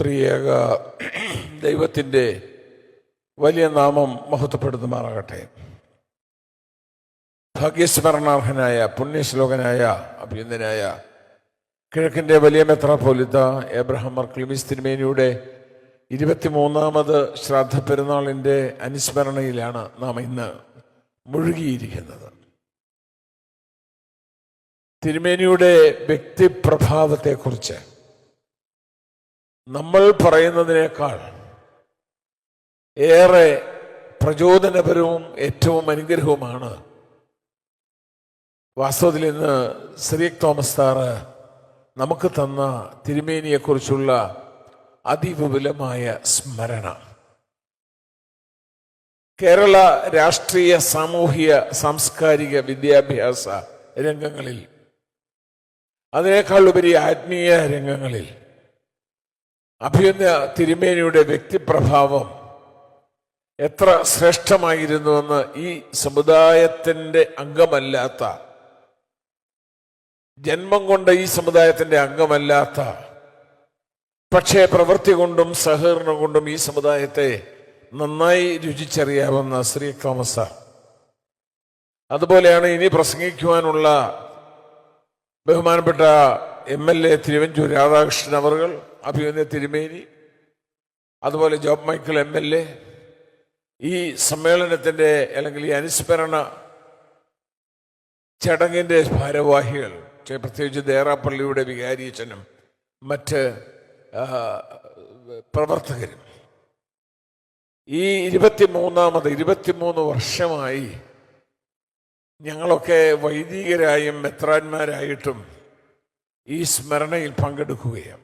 ത്രിയേക ദൈവത്തിന്റെ വലിയ നാമം മഹത്വപ്പെടുത്തുമാറാകട്ടെ. ഭാഗ്യസ്മരണാർഹനായ പുണ്യശ്ലോകനായ അഭ്യന്തനായ കിഴക്കിന്റെ വലിയ മെത്രാപ്പോലിത്ത എബ്രഹാം മർക്ലിമിസ് തിരുമേനിയുടെ ഇരുപത്തിമൂന്നാമത് ശ്രാദ്ധ പെരുന്നാളിന്റെ അനുസ്മരണയിലാണ് നാം ഇന്ന് മുഴുകിയിരിക്കുന്നത്. തിരുമേനിയുടെ വ്യക്തിപ്രഭാവത്തെക്കുറിച്ച് നമ്മൾ പറയുന്നതിനേക്കാൾ ഏറെ പ്രചോദനപരവും ഏറ്റവും അനുഗ്രഹവുമാണ് വാസ്തവത്തിൽ ഇന്ന് ശ്രീ തോമസ് സാറ് നമുക്ക് തന്ന തിരുമേനിയെക്കുറിച്ചുള്ള അതിവിപുലമായ സ്മരണ. കേരള രാഷ്ട്രീയ സാമൂഹിക സാംസ്കാരിക വിദ്യാഭ്യാസ രംഗങ്ങളിൽ അതിനേക്കാൾ ഉപരി ആത്മീയ രംഗങ്ങളിൽ അഭ്യുന്ന തിരുമേനിയുടെ വ്യക്തിപ്രഭാവം എത്ര ശ്രേഷ്ഠമായിരുന്നുവെന്ന് ഈ സമുദായത്തിന്റെ അംഗമല്ലാത്ത ജന്മം കൊണ്ട് ഈ സമുദായത്തിന്റെ അംഗമല്ലാത്ത പക്ഷേ പ്രവൃത്തി കൊണ്ടും സഹകരണം കൊണ്ടും ഈ സമുദായത്തെ നന്നായി രുചിച്ചറിയാവുന്ന ശ്രീ തോമസ അതുപോലെയാണ് ഇനി പ്രസംഗിക്കുവാനുള്ള ബഹുമാനപ്പെട്ട M L A Thiruvanchoor Radhakrishnan അവർകൾ അഭിമന്യ തിരുമേനി അതുപോലെ Job Michael M L A ഈ സമ്മേളനത്തിന്റെ അല്ലെങ്കിൽ ഈ അനുസ്മരണ ചടങ്ങിന്റെ ഭാരവാഹികൾ പ്രത്യേകിച്ച് ദേറാപ്പള്ളിയുടെ വികാരിയച്ഛനും മറ്റ് പ്രവർത്തകരും. ഈ ഇരുപത്തിമൂന്നാമത് ഇരുപത്തിമൂന്ന് വർഷമായി ഞങ്ങളൊക്കെ വൈദികരായും മെത്രാന്മാരായിട്ടും ഈ സ്മരണയിൽ പങ്കെടുക്കുകയാണ്.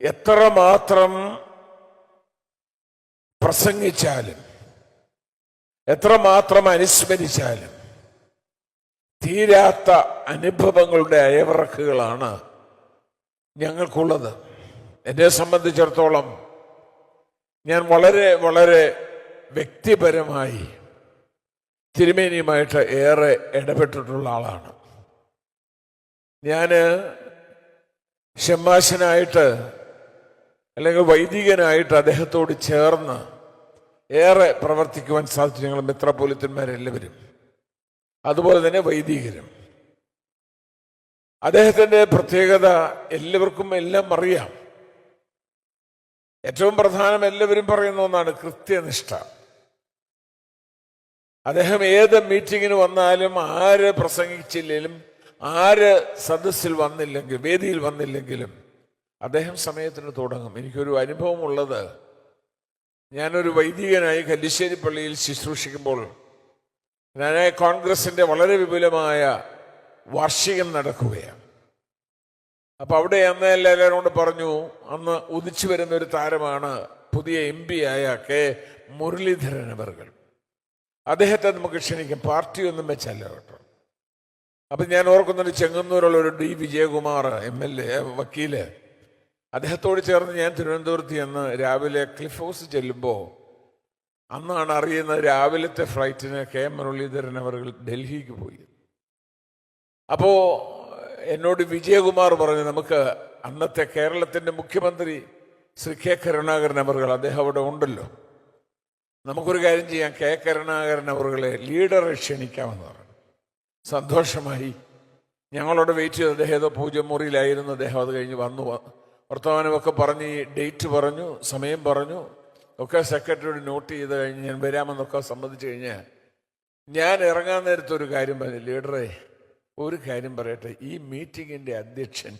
എത്രമാത്രം പ്രസംഗിച്ചാലും എത്രമാത്രം അനുസ്മരിച്ചാലും തീരാത്ത അനുഭവങ്ങളുടെ അയവിറക്കുകളാണ് ഞങ്ങൾക്കുള്ളത്. എന്നെ സംബന്ധിച്ചിടത്തോളം ഞാൻ വളരെ വളരെ വ്യക്തിപരമായി തിരുമേനിയുമായിട്ട് ഏറെ ഇടപെട്ടിട്ടുള്ള ആളാണ്. ഞാൻ ഷമ്മാശനായിട്ട് അല്ലെങ്കിൽ വൈദികനായിട്ട് അദ്ദേഹത്തോട് ചേർന്ന് ഏറെ പ്രവർത്തിക്കുവാൻ സാധിച്ചു ഞങ്ങൾ മിത്രപോലിത്തന്മാരെല്ലാവരും അതുപോലെ തന്നെ വൈദികരും. അദ്ദേഹത്തിന്റെ പ്രത്യേകത എല്ലാവർക്കും എല്ലാം അറിയാം. ഏറ്റവും പ്രധാനം എല്ലാവരും പറയുന്ന ഒന്നാണ് കൃത്യനിഷ്ഠ. അദ്ദേഹം ഏത് മീറ്റിങ്ങിന് വന്നാലും ആര് പ്രസംഗിച്ചില്ലെങ്കിലും ആര് സദസ്സിൽ വന്നില്ലെങ്കിലും വേദിയിൽ വന്നില്ലെങ്കിലും അദ്ദേഹം സമയത്തിന് തുടങ്ങും. എനിക്കൊരു അനുഭവമുള്ളത് ഞാനൊരു വൈദികനായി കല്ലിശ്ശേരി പള്ളിയിൽ ശുശ്രൂഷിക്കുമ്പോൾ ഞാൻ കോൺഗ്രസിന്റെ വളരെ വിപുലമായ വാർഷികം നടക്കുകയാണ്. അപ്പോൾ അവിടെ അന്ന് എല്ലാവരും കൊണ്ട് പറഞ്ഞു അന്ന് ഉദിച്ചു വരുന്ന ഒരു താരമാണ് പുതിയ എം പി ആയ കെ മുരളീധരൻ അവർകൾ. അദ്ദേഹത്തെ നമുക്ക് ക്ഷണിക്കാം പാർട്ടിയൊന്നും വെച്ചല്ല കേട്ടോ. അപ്പം ഞാൻ ഓർക്കുന്നുണ്ട് ചെങ്ങന്നൂരുള്ള ഒരു D Vijayakumar M L A വക്കീൽ അദ്ദേഹത്തോട് ചേർന്ന് ഞാൻ തിരുവനന്തപുരത്ത് ചെന്ന് രാവിലെ ക്ലിഫ് ഹൗസ് ചെല്ലുമ്പോൾ അന്നാണ് അറിയുന്നത് രാവിലത്തെ ഫ്ലൈറ്റിന് കെ മുരളീധരൻ അവർ ഡൽഹിക്ക് പോയി. അപ്പോൾ എന്നോട് വിജയകുമാർ പറഞ്ഞു നമുക്ക് അന്നത്തെ കേരളത്തിന്റെ മുഖ്യമന്ത്രി ശ്രീ കെ കരുണാകരൻ അവർ അദ്ദേഹം അവിടെ ഉണ്ടല്ലോ. നമുക്കൊരു കാര്യം ചെയ്യാം കെ കരുണാകരൻ അവർകളെ ലീഡറെ ക്ഷണിക്കാമെന്ന് പറഞ്ഞു. സന്തോഷമായി ഞങ്ങളോട് വെയിറ്റ് ചെയ്ത്. അദ്ദേഹം ഏതോ പൂജമുറിയിലായിരുന്നു അദ്ദേഹം അത് കഴിഞ്ഞ് വന്നു. വർത്തമാനമൊക്കെ പറഞ്ഞ് ഈ ഡേറ്റ് പറഞ്ഞു സമയം പറഞ്ഞു. ഒക്കെ സെക്രട്ടറിയോട് നോട്ട് ചെയ്ത് കഴിഞ്ഞ് ഞാൻ വരാമെന്നൊക്കെ സമ്മതിച്ചു കഴിഞ്ഞാൽ ഞാൻ ഇറങ്ങാൻ നേരത്തെ ഒരു കാര്യം പറഞ്ഞു ലീഡറെ? ഒരു കാര്യം പറയട്ടെ ഈ മീറ്റിങ്ങിന്റെ അധ്യക്ഷൻ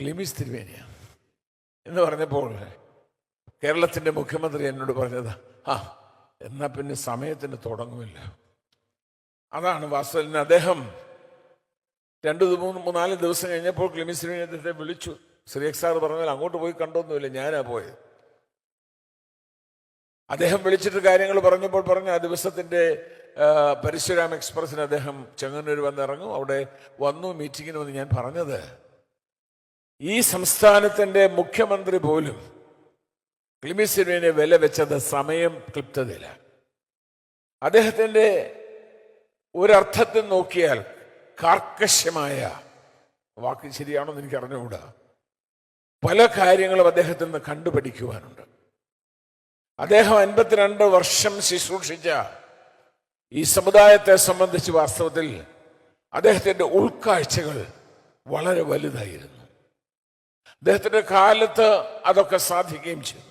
ക്ലിമിസ് തിരുവേനിയാണ് എന്ന് പറഞ്ഞപ്പോൾ കേരളത്തിന്റെ മുഖ്യമന്ത്രി എന്നോട് പറഞ്ഞത് ആ എന്നാൽ പിന്നെ സമയത്തിന് തുടങ്ങുമില്ല. അതാണ് വാസ്തവത്തിന് അദ്ദേഹം രണ്ട് മൂന്ന് നാല് ദിവസം കഴിഞ്ഞപ്പോൾ ക്ലിമിസ് തിരുവേനി അദ്ദേഹത്തെ വിളിച്ചു. ശ്രീയക് സാർ പറഞ്ഞാൽ അങ്ങോട്ട് പോയി കണ്ടൊന്നുമില്ല ഞാനാ പോയത്. അദ്ദേഹം വിളിച്ചിട്ട് കാര്യങ്ങൾ പറഞ്ഞപ്പോൾ പറഞ്ഞു ആ ദിവസത്തിന്റെ ആ, പരശുരാം എക്സ്പ്രസിന് അദ്ദേഹം ചെങ്ങന്നൂർ വന്നിറങ്ങും. അവിടെ വന്നു മീറ്റിങ്ങിന് വന്ന് ഞാൻ പറഞ്ഞത് ഈ സംസ്ഥാനത്തിന്റെ മുഖ്യമന്ത്രി പോലും ക്ലിമിസിനെ വില വെച്ചത് സമയം ക്ലിപ്തതയില്ല അദ്ദേഹത്തിന്റെ ഒരർത്ഥത്തിൽ നോക്കിയാൽ കാർക്കശ്യമായ വാക്ക് ശരിയാണോ എന്ന് എനിക്ക് അറിഞ്ഞുകൂടാ പല കാര്യങ്ങളും അദ്ദേഹത്തിൽ നിന്ന് കണ്ടുപഠിക്കുവാനുണ്ട്. അദ്ദേഹം അൻപത്തിരണ്ട് വർഷം ശുശ്രൂഷിച്ച ഈ സമുദായത്തെ സംബന്ധിച്ച് വാസ്തവത്തിൽ അദ്ദേഹത്തിന്റെ ഉൾക്കാഴ്ചകൾ വളരെ വലുതായിരുന്നു. അദ്ദേഹത്തിന്റെ കാലത്ത് അതൊക്കെ സാധിക്കുകയും ചെയ്തു.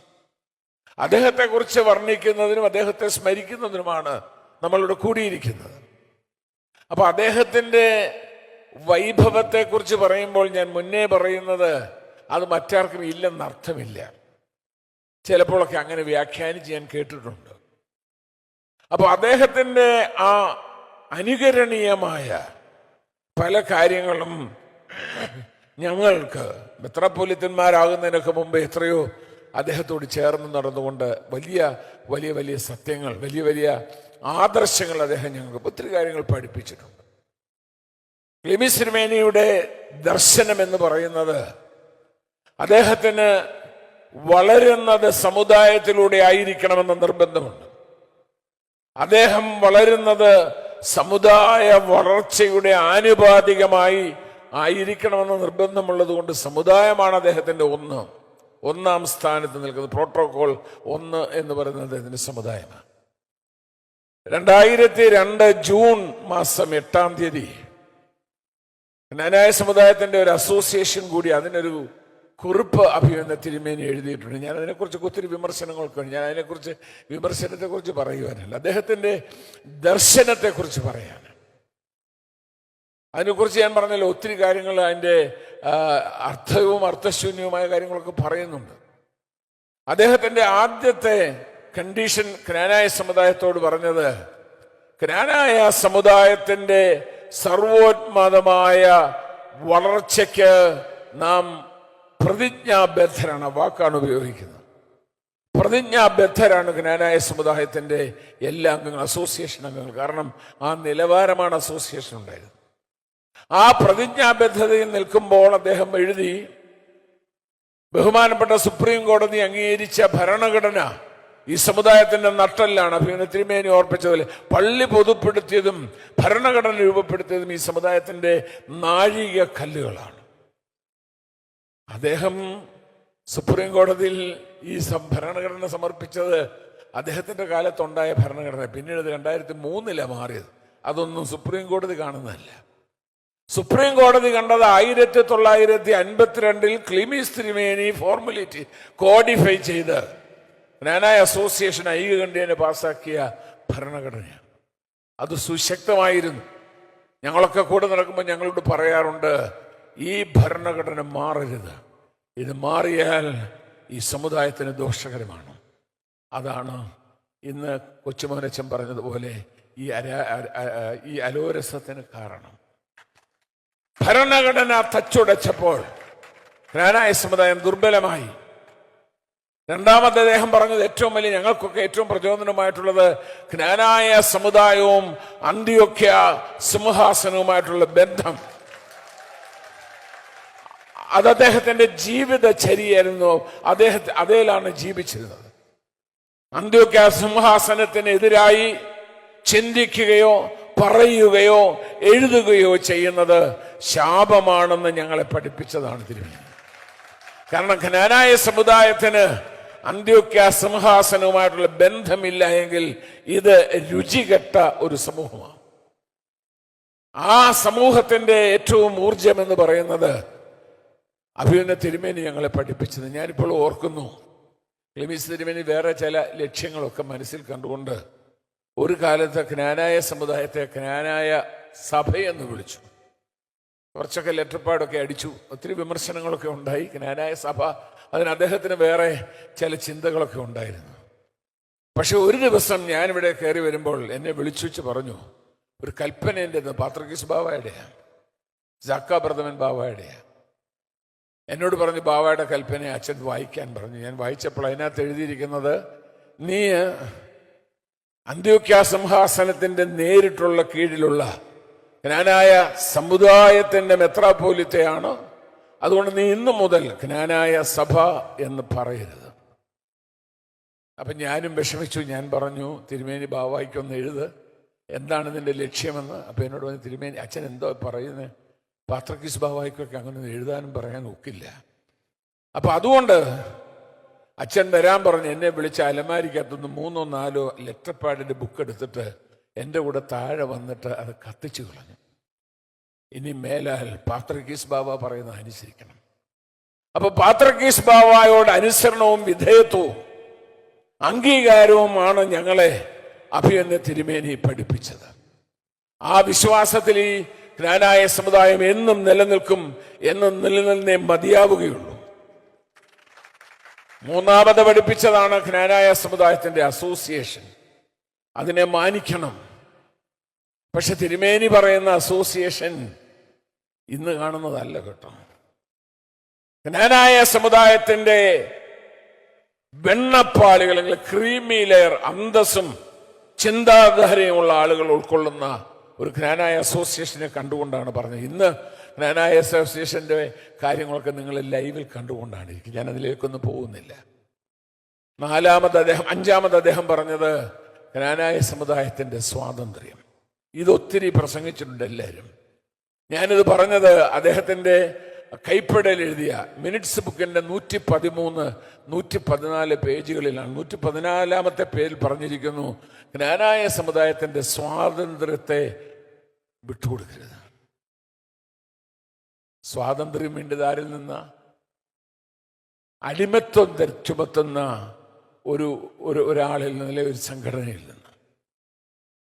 അദ്ദേഹത്തെക്കുറിച്ച് വർണിക്കുന്നതിനും അദ്ദേഹത്തെ സ്മരിക്കുന്നതിനുമാണ് നമ്മളിവിടെ കൂടിയിരിക്കുന്നത്. അപ്പോൾ അദ്ദേഹത്തിന്റെ വൈഭവത്തെക്കുറിച്ച് പറയുമ്പോൾ ഞാൻ മുന്നേ പറയുന്നത് അത് മറ്റാർക്കും ഇല്ലെന്നർത്ഥമില്ല ചിലപ്പോഴൊക്കെ അങ്ങനെ വ്യാഖ്യാനിച്ച് ഞാൻ കേട്ടിട്ടുണ്ട്. അപ്പോൾ അദ്ദേഹത്തിന്റെ ആ അനുകരണീയമായ പല കാര്യങ്ങളും ഞങ്ങൾക്ക് മെത്രാപ്പൊലിത്തന്മാരാകുന്നതിനൊക്കെ മുമ്പ് എത്രയോ അദ്ദേഹത്തോട് ചേർന്ന് നടന്നുകൊണ്ട് വലിയ വലിയ വലിയ സത്യങ്ങൾ വലിയ വലിയ ആദർശങ്ങൾ അദ്ദേഹം ഞങ്ങൾക്ക് ഒത്തിരി കാര്യങ്ങൾ പഠിപ്പിച്ചിട്ടുണ്ട്. ക്ലിമി സിനിമേനിയുടെ ദർശനം എന്ന് പറയുന്നത് അദ്ദേഹത്തിന് വളരുന്നത് സമുദായത്തിലൂടെ ആയിരിക്കണമെന്ന നിർബന്ധമുണ്ട്. അദ്ദേഹം വളരുന്നത് സമുദായ വളർച്ചയുടെ ആനുപാതികമായി ആയിരിക്കണമെന്ന് നിർബന്ധമുള്ളത് കൊണ്ട് സമുദായമാണ് അദ്ദേഹത്തിന്റെ ഒന്ന്. ഒന്നാം സ്ഥാനത്ത് നിൽക്കുന്നത്. പ്രോട്ടോകോൾ ഒന്ന് എന്ന് പറയുന്നത് അദ്ദേഹത്തിന്റെ സമുദായമാണ്. രണ്ടായിരത്തി രണ്ട് ജൂൺ മാസം എട്ടാം തീയതി. നാനായ സമുദായത്തിന്റെ ഒരു അസോസിയേഷൻ കൂടി അതിനൊരു കുറിപ്പ് അഭിനന്ദ തിരുമേനി എഴുതിയിട്ടുണ്ട്. ഞാൻ അതിനെക്കുറിച്ച് ഒത്തിരി വിമർശനങ്ങൾക്കുണ്ട് ഞാൻ അതിനെക്കുറിച്ച് വിമർശനത്തെക്കുറിച്ച് പറയുവാനല്ല അദ്ദേഹത്തിന്റെ ദർശനത്തെക്കുറിച്ച് പറയാൻ അതിനെക്കുറിച്ച് ഞാൻ പറഞ്ഞല്ലോ ഒത്തിരി കാര്യങ്ങൾ അതിന്റെ അർത്ഥവും അർത്ഥശൂന്യവുമായ കാര്യങ്ങളൊക്കെ പറയുന്നുണ്ട്. അദ്ദേഹത്തിന്റെ ആദ്യത്തെ കണ്ടീഷൻ ക്നാനായ സമുദായത്തോട് പറഞ്ഞത് ക്നാനായ സമുദായത്തിന്റെ സർവോത്മതമായ വളർച്ചയ്ക്ക് നാം പ്രതിജ്ഞാബദ്ധരാണ് വാക്കാണ് ഉപയോഗിക്കുന്നത്. പ്രതിജ്ഞാബദ്ധരാണ് ജ്ഞാനായ സമുദായത്തിന്റെ എല്ലാ അംഗങ്ങളും അസോസിയേഷൻ അംഗങ്ങൾ. കാരണം ആ നിലവാരമാണ് അസോസിയേഷൻ ഉണ്ടായിരുന്നത്. ആ പ്രതിജ്ഞാബദ്ധതയിൽ നിൽക്കുമ്പോൾ അദ്ദേഹം എഴുതി ബഹുമാനപ്പെട്ട സുപ്രീം കോടതി അംഗീകരിച്ച ഭരണഘടന ഈ സമുദായത്തിന്റെ നട്ടല്ലാണ്. അഭിനന്ദ തിരുമേനി ഓർപ്പിച്ചതുപോലെ പള്ളി പൊതുപ്പെടുത്തിയതും ഭരണഘടന രൂപപ്പെടുത്തിയതും ഈ സമുദായത്തിന്റെ നാഴിക കല്ലുകളാണ് അദ്ദേഹം സുപ്രീം കോടതിയിൽ ഈ ഭരണഘടന സമർപ്പിച്ചത് അദ്ദേഹത്തിന്റെ കാലത്തുണ്ടായ ഭരണഘടന. പിന്നീട് രണ്ടായിരത്തി മൂന്നിലാണ് മാറിയത്. അതൊന്നും സുപ്രീം കോടതി കാണുന്നതല്ല. സുപ്രീം കോടതി കണ്ടത് ആയിരത്തി തൊള്ളായിരത്തി അൻപത്തിരണ്ടിൽ ക്ലിമിസ് തിരുമേനി ഫോർമുലേറ്റ് കോഡിഫൈ ചെയ്ത് നാനായ അസോസിയേഷൻ ഐകകണ്ഠ്യേന പാസ്സാക്കിയ ഭരണഘടനയാണ്. അത് സുശക്തമായിരുന്നു. ഞങ്ങളൊക്കെ കൂടെ നടക്കുമ്പോൾ ഞങ്ങളോട് പറയാറുണ്ട് ഈ ഭരണഘടന മാറരുത്. ഇത് മാറിയാൽ ഈ സമുദായത്തിന് ദോഷകരമാണ്. അതാണ് ഇന്ന് കൊച്ചുമോനച്ചൻ പറഞ്ഞതുപോലെ ഈ അര ഈ അലോരസത്തിന് കാരണം. ഭരണഘടന തച്ചുടച്ചപ്പോൾ ജ്ഞാനായ സമുദായം ദുർബലമായി. രണ്ടാമത്തെ അദ്ദേഹം പറഞ്ഞത് ഏറ്റവും വലിയ ഞങ്ങൾക്കൊക്കെ ഏറ്റവും പ്രചോദനമായിട്ടുള്ളത് ജ്ഞാനായ സമുദായവും അന്ത്യോക്യ സിംഹാസനവുമായിട്ടുള്ള ബന്ധം. അത് അദ്ദേഹത്തിന്റെ ജീവിതചര്യയായിരുന്നു അദ്ദേഹത്തെ അതേലാണ് ജീവിച്ചിരുന്നത്. അന്ത്യോക്യ സിംഹാസനത്തിനെതിരായി ചിന്തിക്കുകയോ പറയുകയോ എഴുതുകയോ ചെയ്യുന്നത് ശാപമാണെന്ന് ഞങ്ങളെ പഠിപ്പിച്ചതാണ് തിരുവനന്തപുരം. കാരണം ഖനാനായ സമുദായത്തിന് അന്ത്യോക്യ സിംഹാസനവുമായിട്ടുള്ള ബന്ധമില്ല എങ്കിൽ ഇത് രുചികെട്ട ഒരു സമൂഹമാണ്. ആ സമൂഹത്തിന്റെ ഏറ്റവും ഊർജം എന്ന് പറയുന്നത് അഭിനന്ദ തിരുമേനി ഞങ്ങളെ പഠിപ്പിച്ചത്. ഞാനിപ്പോൾ ഓർക്കുന്നു ക്ലിമിസ് തിരുമേനി വേറെ ചില ലക്ഷ്യങ്ങളൊക്കെ മനസ്സിൽ കണ്ടുകൊണ്ട് ഒരു കാലത്ത് ജ്ഞാനായ സമുദായത്തെ ജ്ഞാനായ സഭയെന്ന് വിളിച്ചു. കുറച്ചൊക്കെ ലെറ്റർപാടൊക്കെ അടിച്ചു. ഒത്തിരി വിമർശനങ്ങളൊക്കെ ഉണ്ടായി ജ്ഞാനായ സഭ. അതിന് അദ്ദേഹത്തിന് വേറെ ചില ചിന്തകളൊക്കെ ഉണ്ടായിരുന്നു. പക്ഷെ ഒരു ദിവസം ഞാനിവിടെ കയറി വരുമ്പോൾ എന്നെ വിളിച്ചു വെച്ച് പറഞ്ഞു ഒരു കൽപ്പന എന്റെ പാത്രകീസ് ബാബായുടെയാണ് ജാക്ക പ്രഥമൻ ബാവയുടെയാണ്. എന്നോട് പറഞ്ഞു ബാവയുടെ കൽപ്പന അച്ഛൻ വായിക്കാൻ പറഞ്ഞു. ഞാൻ വായിച്ചപ്പോൾ അതിനകത്ത് എഴുതിയിരിക്കുന്നത് നീ അന്ത്യോക്യ സിംഹാസനത്തിന്റെ നേരിട്ടുള്ള കീഴിലുള്ള ജ്ഞാനായ സമുദായത്തിന്റെ മെത്രാപോലിത്തയാണ്? അതുകൊണ്ട് നീ ഇന്നു മുതൽ ജ്ഞാനായ സഭ എന്ന് പറയരുത്. അപ്പൊ ഞാനും വിഷമിച്ചു. ഞാൻ പറഞ്ഞു തിരുമേനി ബാവായിക്കൊന്ന് എഴുത്. എന്താണ് നിന്റെ ലക്ഷ്യമെന്ന്? അപ്പൊ എന്നോട് പറഞ്ഞു തിരുമേനി അച്ഛൻ എന്തോ പറയുന്നത്? പാത്രക്കീസ് ബാവായിക്കൊക്കെ അങ്ങനെ എഴുതാനും പറയാനും ഒക്കില്ല. അപ്പൊ അതുകൊണ്ട് അച്ഛൻ വരാൻ പറഞ്ഞ് എന്നെ വിളിച്ച അലമാരിക്കകത്തുനിന്ന് മൂന്നോ നാലോ ലെറ്റർ പാഡിന്റെ ബുക്ക് എടുത്തിട്ട് എന്റെ കൂടെ താഴെ വന്നിട്ട് അത് കത്തിച്ചു കളഞ്ഞു. ഇനി മേലാൽ പാത്രക്കീസ് ബാബ പറയുന്നത് അനുസരിക്കണം. അപ്പൊ പാത്രക്കീസ് ബാബായോട് അനുസരണവും വിധേയത്വവും അംഗീകാരവുമാണ് ഞങ്ങളെ അഭിയന്ന തിരുമേനി പഠിപ്പിച്ചത്. ആ വിശ്വാസത്തിൽ ഈ ജ്ഞാനായ സമുദായം എന്നും നിലനിൽക്കും എന്നും നിലനിൽന്നേ മതിയാവുകയുള്ളൂ. മൂന്നാമത് പഠിപ്പിച്ചതാണ് ജ്ഞാനായ സമുദായത്തിന്റെ അസോസിയേഷൻ അതിനെ മാനിക്കണം. പക്ഷെ തിരുമേനി പറയുന്ന അസോസിയേഷൻ ഇന്ന് കാണുന്നതല്ല കേട്ടോ. ജ്ഞാനായ സമുദായത്തിന്റെ വെണ്ണപ്പാളികൾ അല്ലെങ്കിൽ ക്രീമി ലെയർ അന്തസ്സും ചിന്താധാരയുമുള്ള ആളുകൾ ഉൾക്കൊള്ളുന്ന ഒരു ജ്ഞാനായ അസോസിയേഷനെ കണ്ടുകൊണ്ടാണ് പറഞ്ഞത്. ഇന്ന് ജ്ഞാനായ അസോസിയേഷന്റെ കാര്യങ്ങളൊക്കെ നിങ്ങൾ ലൈവിൽ കണ്ടുകൊണ്ടാണ്. ഇരിക്കുന്നത് ഞാൻ അതിലേക്കൊന്നും പോകുന്നില്ല. നാലാമത് അദ്ദേഹം അഞ്ചാമത് അദ്ദേഹം പറഞ്ഞത് ജ്ഞാനായ സമുദായത്തിന്റെ സ്വാതന്ത്ര്യം. ഇതൊത്തിരി പ്രസംഗിച്ചിട്ടുണ്ട് എല്ലാവരും. ഞാനിത് പറഞ്ഞത് അദ്ദേഹത്തിന്റെ കൈപ്പടയിൽ എഴുതിയ മിനിറ്റ്സ് ബുക്കിന്റെ നൂറ്റി പതിമൂന്ന് നൂറ്റി പതിനാല് പേജുകളിലാണ്. നൂറ്റി പതിനാലാമത്തെ പേരിൽ പറഞ്ഞിരിക്കുന്നു ജ്ഞാനായ സമുദായത്തിന്റെ സ്വാതന്ത്ര്യത്തെ വിട്ടുകൊടുക്കരുത്. സ്വാതന്ത്ര്യം വേണ്ടിതാരിൽ നിന്ന് അടിമത്വം ചുമത്തുന്ന ഒരു ഒരു ഒരാളിൽ നിന്ന് അല്ലെങ്കിൽ ഒരു സംഘടനയിൽ നിന്ന്.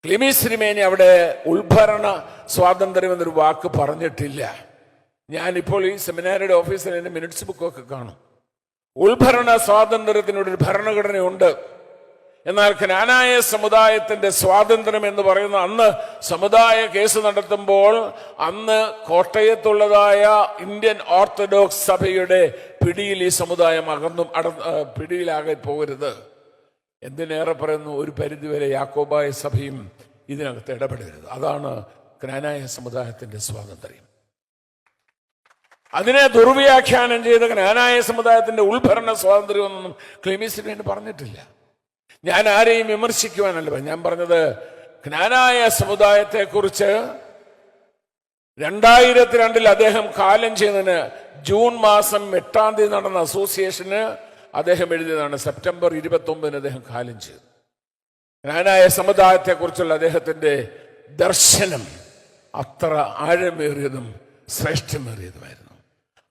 ക്ലിമി ശ്രീമേനി അവിടെ ഉൾഭരണ സ്വാതന്ത്ര്യം എന്നൊരു വാക്ക് പറഞ്ഞിട്ടില്ല. ഞാനിപ്പോൾ ഈ സെമിനാരിയുടെ ഓഫീസിൽ എന്റെ മിനിറ്റ്സ് ബുക്കൊക്കെ കാണും. ഉൾഭരണ സ്വാതന്ത്ര്യത്തിനൊരു ഭരണഘടനയുണ്ട്. എന്നാൽ ജ്ഞാനായ സമുദായത്തിന്റെ സ്വാതന്ത്ര്യം എന്ന് പറയുന്ന അന്ന് സമുദായ കേസ് നടത്തുമ്പോൾ അന്ന് കോട്ടയത്തുള്ളതായ ഇന്ത്യൻ ഓർത്തഡോക്സ് സഭയുടെ പിടിയിൽ ഈ സമുദായം അകന്നും അട പിടിയിലാകെ പോകരുത്. എന്തിനേറെ പറയുന്നു? ഒരു പരിധിവരെ യാക്കോബായ സഭയും ഇതിനകത്ത് ഇടപെടരുത്. അതാണ് ജ്ഞാനായ സമുദായത്തിന്റെ സ്വാതന്ത്ര്യം. അതിനെ ദുർവ്യാഖ്യാനം ചെയ്ത ജ്ഞാനായ സമുദായത്തിന്റെ ഉൾഭരണ സ്വാതന്ത്ര്യമൊന്നും ക്ലിമീസിന് വേണ്ടി പറഞ്ഞിട്ടില്ല. ഞാൻ ആരെയും വിമർശിക്കുവാനല്ല ഞാൻ പറഞ്ഞത് ജ്ഞാനായ സമുദായത്തെക്കുറിച്ച് രണ്ടായിരത്തി രണ്ടിൽ അദ്ദേഹം കാലം ചെയ്തതിന് ജൂൺ മാസം എട്ടാം തീയതി നടന്ന അസോസിയേഷന് അദ്ദേഹം എഴുതിയതാണ് സെപ്റ്റംബർ ഇരുപത്തി ഒമ്പതിന് അദ്ദേഹം കാലം ചെയ്തു. ജ്ഞാനായ സമുദായത്തെക്കുറിച്ചുള്ള അദ്ദേഹത്തിന്റെ ദർശനം അത്ര ആഴമേറിയതും ശ്രേഷ്ഠമേറിയതുമായിരുന്നു.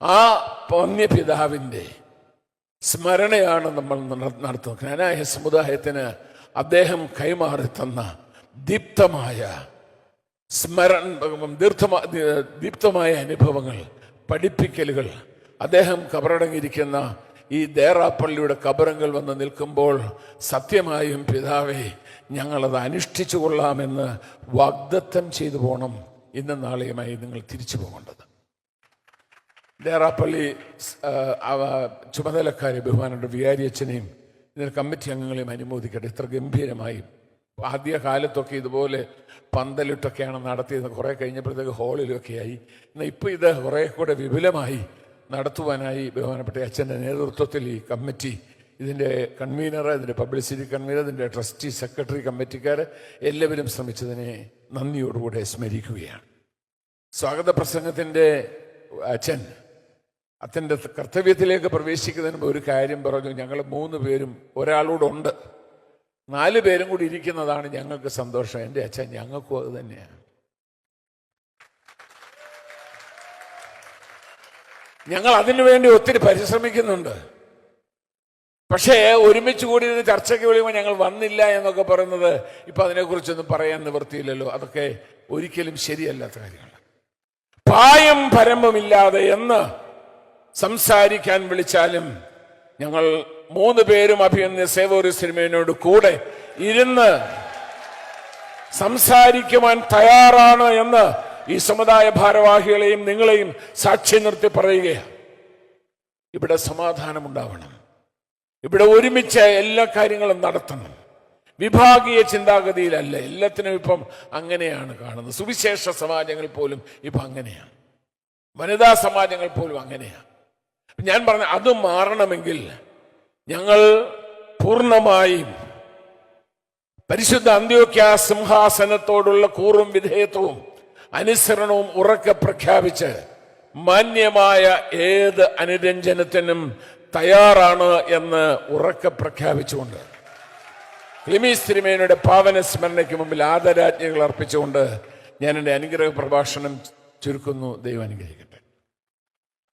ആ പൗണ്യപിതാവിന്റെ സ്മരണയാണ് നമ്മൾ നട- നടത്തുന്നത്. ജ്ഞാനായ സമുദായത്തിന് അദ്ദേഹം കൈമാറി തന്ന ദീപ്തമായ സ്മരണ ദീർഘമ ദീപ്തമായ അനുഭവങ്ങൾ പഠിപ്പിക്കലുകൾ. അദ്ദേഹം കബറടങ്ങിയിരിക്കുന്ന ഈ ദേറാപ്പള്ളിയുടെ കബറങ്ങൾ വന്ന് നിൽക്കുമ്പോൾ സത്യമായും പിതാവേ ഞങ്ങളത് അനുഷ്ഠിച്ചു കൊള്ളാമെന്ന് വാഗ്ദത്തം ചെയ്തു പോകണം ഇന്നും നാളെയുമായി നിങ്ങൾ തിരിച്ചു പോകേണ്ടത്. അവ ചുമതലക്കാരെ ബഹുമാനുണ്ട് വിയാരി അച്ഛനെയും ഇതിന് കമ്മിറ്റി അംഗങ്ങളെയും അനുമോദിക്കട്ടെ. ഇത്ര ഗംഭീരമായി. ആദ്യ കാലത്തൊക്കെ ഇതുപോലെ പന്തലിട്ടൊക്കെയാണ് നടത്തിയത് കുറെ കഴിഞ്ഞപ്പോഴത്തേക്ക് ഹാളിലൊക്കെ ആയി. എന്നാൽ ഇപ്പം ഇത് കുറെ കൂടെ വിപുലമായി നടത്തുവാനായി ബഹുമാനപ്പെട്ട അച്ഛന്റെ നേതൃത്വത്തിൽ ഈ കമ്മിറ്റി ഇതിന്റെ കൺവീനർ ഇതിന്റെ പബ്ലിസിറ്റി കൺവീനർ ഇതിന്റെ ട്രസ്റ്റി സെക്രട്ടറി കമ്മിറ്റിക്കാർ എല്ലാവരും ശ്രമിച്ചതിനെ നന്ദിയോടുകൂടെ സ്മരിക്കുകയാണ്. സ്വാഗത പ്രസംഗത്തിന്റെ അച്ഛൻ അച്ഛന്റെ കർത്തവ്യത്തിലേക്ക് പ്രവേശിക്കുന്നതിന് മുമ്പ് ഒരു കാര്യം പറഞ്ഞു. ഞങ്ങൾ മൂന്ന് പേരും ഒരാളോടുണ്ട്. നാല് പേരും കൂടി ഇരിക്കുന്നതാണ് ഞങ്ങൾക്ക് സന്തോഷം. എന്റെ അച്ഛൻ ഞങ്ങൾക്കും അത് തന്നെയാണ്. ഞങ്ങൾ അതിനു വേണ്ടി ഒത്തിരി പരിശ്രമിക്കുന്നുണ്ട്. പക്ഷേ ഒരുമിച്ച് കൂടി ഇരുന്ന് ചർച്ചയ്ക്ക് വിളിയുമ്പോൾ ഞങ്ങൾ വന്നില്ല എന്നൊക്കെ പറയുന്നത് ഇപ്പം അതിനെക്കുറിച്ചൊന്നും പറയാൻ നിവൃത്തിയില്ലല്ലോ. അതൊക്കെ ഒരിക്കലും ശരിയല്ലാത്ത കാര്യമാണ് പായം പരമ്പമില്ലാതെ എന്ന് സംസാരിക്കാൻ വിളിച്ചാലും ഞങ്ങൾ മൂന്ന് പേരും അഭിനന്ദ സേവോറി സിനിമയോട് കൂടെ ഇരുന്ന് സംസാരിക്കുവാൻ തയ്യാറാണ് എന്ന് ഈ സമുദായ ഭാരവാഹികളെയും നിങ്ങളെയും സാക്ഷി നിർത്തി പറയുകയാണ്. ഇവിടെ സമാധാനമുണ്ടാവണം. ഇവിടെ ഒരുമിച്ച് എല്ലാ കാര്യങ്ങളും നടത്തണം. വിഭാഗീയ ചിന്താഗതിയിലല്ല. എല്ലാത്തിനും ഇപ്പം അങ്ങനെയാണ് കാണുന്നത്. സുവിശേഷ സമാജങ്ങൾ പോലും ഇപ്പം അങ്ങനെയാണ്. വനിതാ സമാജങ്ങൾ പോലും അങ്ങനെയാണ്. ഞാൻ പറഞ്ഞ അത് മാറണമെങ്കിൽ ഞങ്ങൾ പൂർണമായും പരിശുദ്ധ അന്ത്യോക്യ സിംഹാസനത്തോടുള്ള കൂറും വിധേയത്വവും അനുസരണവും ഉറക്കെ പ്രഖ്യാപിച്ച് മാന്യമായ ഏത് അനുരഞ്ജനത്തിനും തയ്യാറാണ് എന്ന് ഉറക്കെ പ്രഖ്യാപിച്ചുകൊണ്ട് ക്ലിമീസ് തിരുമേനയുടെ പാവന സ്മരണയ്ക്ക് മുമ്പിൽ ആദരാജ്ഞകൾ അർപ്പിച്ചുകൊണ്ട് ഞാൻ എന്റെ അനുഗ്രഹ പ്രഭാഷണം ചുരുക്കുന്നു. ദൈവം അനുഗ്രഹിക്കുന്നു